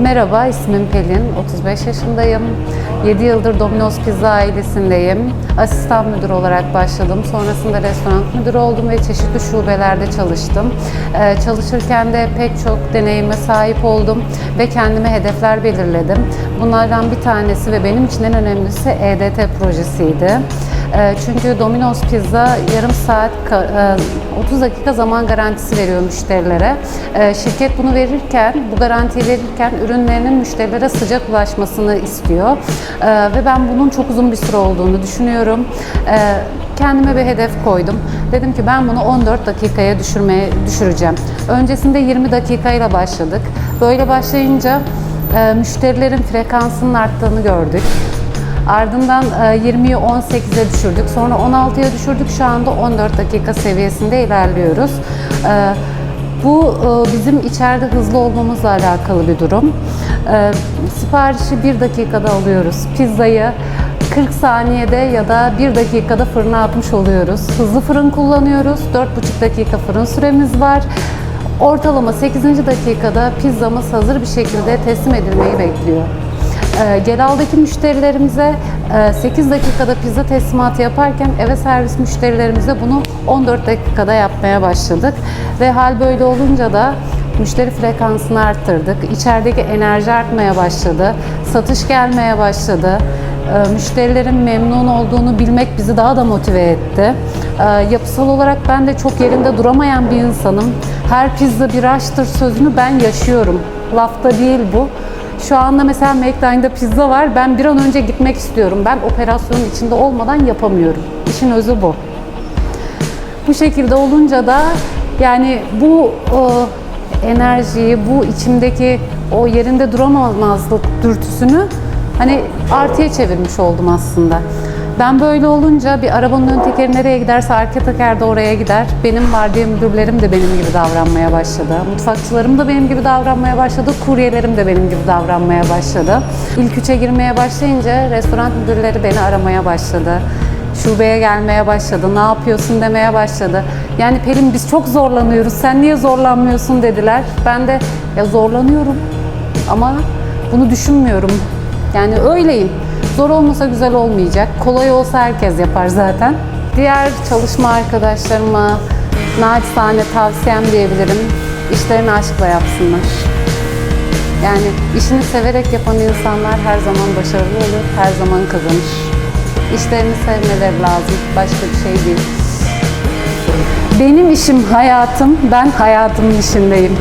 Merhaba, ismim Pelin. 35 yaşındayım. 7 yıldır Domino's Pizza ailesindeyim. Asistan müdür olarak başladım. Sonrasında restoran müdürü oldum ve çeşitli şubelerde çalıştım. Ee, çalışırken de pek çok deneyime sahip oldum ve kendime hedefler belirledim. Bunlardan bir tanesi ve benim için en önemlisi EDT projesiydi. Ee, Çünkü Domino's Pizza yarım saat, ka- e, 30 dakika zaman garantisi veriyor müşterilere. Ee, Şirket bunu verirken, bu garantiyi verirken ürünlerinin müşterilere sıcak ulaşmasını istiyor. Ee, Ve ben bunun çok uzun bir süre olduğunu düşünüyorum. Kendime bir hedef koydum. Dedim ki ben bunu 14 dakikaya düşürmeye düşüreceğim. Öncesinde 20 dakikayla başladık. Böyle başlayınca e, müşterilerin frekansının arttığını gördük. Ardından e, 20'yi 18'e düşürdük. Sonra 16'ya düşürdük. Şu anda 14 dakika seviyesinde ilerliyoruz. E, Bu e, bizim içeride hızlı olmamızla alakalı bir durum. E, Siparişi 1 dakikada alıyoruz. Pizzayı 40 saniyede ya da 1 dakikada fırına atmış oluyoruz. Hızlı fırın kullanıyoruz. 4,5 dakika fırın süremiz var. Ortalama 8. dakikada pizzamız hazır bir şekilde teslim edilmeyi bekliyor. Ee, Gelal'daki müşterilerimize e, 8 dakikada pizza teslimatı yaparken eve servis müşterilerimize bunu 14 dakikada yapmaya başladık. Ve hal böyle olunca da müşteri frekansını arttırdık. İçerideki enerji artmaya başladı. Satış gelmeye başladı. Ee, Müşterilerin memnun olduğunu bilmek bizi daha da motive etti. Ee, Yapısal olarak ben de çok yerinde duramayan bir insanım. Her pizza bir aşktır sözünü ben yaşıyorum. Lafta değil bu. Şu anda mesela McDonald's'da pizza var. Ben bir an önce gitmek istiyorum. Ben operasyonun içinde olmadan yapamıyorum. İşin özü bu. Bu şekilde olunca da yani bu o, enerjiyi, bu içimdeki o yerinde duramamazlık dürtüsünü hani artıya çevirmiş oldum aslında. Ben böyle olunca bir arabanın ön tekeri nereye giderse arka teker de oraya gider. Benim vardiya müdürlerim de benim gibi davranmaya başladı. Mutfakçılarım da benim gibi davranmaya başladı. Kuryelerim de benim gibi davranmaya başladı. İlk üçe girmeye başlayınca restoran müdürleri beni aramaya başladı şubeye gelmeye başladı. Ne yapıyorsun demeye başladı. Yani Pelin biz çok zorlanıyoruz. Sen niye zorlanmıyorsun dediler. Ben de ya zorlanıyorum ama bunu düşünmüyorum. Yani öyleyim. Zor olmasa güzel olmayacak. Kolay olsa herkes yapar zaten. Diğer çalışma arkadaşlarıma naçizane tavsiyem diyebilirim. İşlerini aşkla yapsınlar. Yani işini severek yapan insanlar her zaman başarılı olur, her zaman kazanır. İşlerini sevmeleri lazım, başka bir şey değil. Benim işim hayatım, ben hayatımın işindeyim.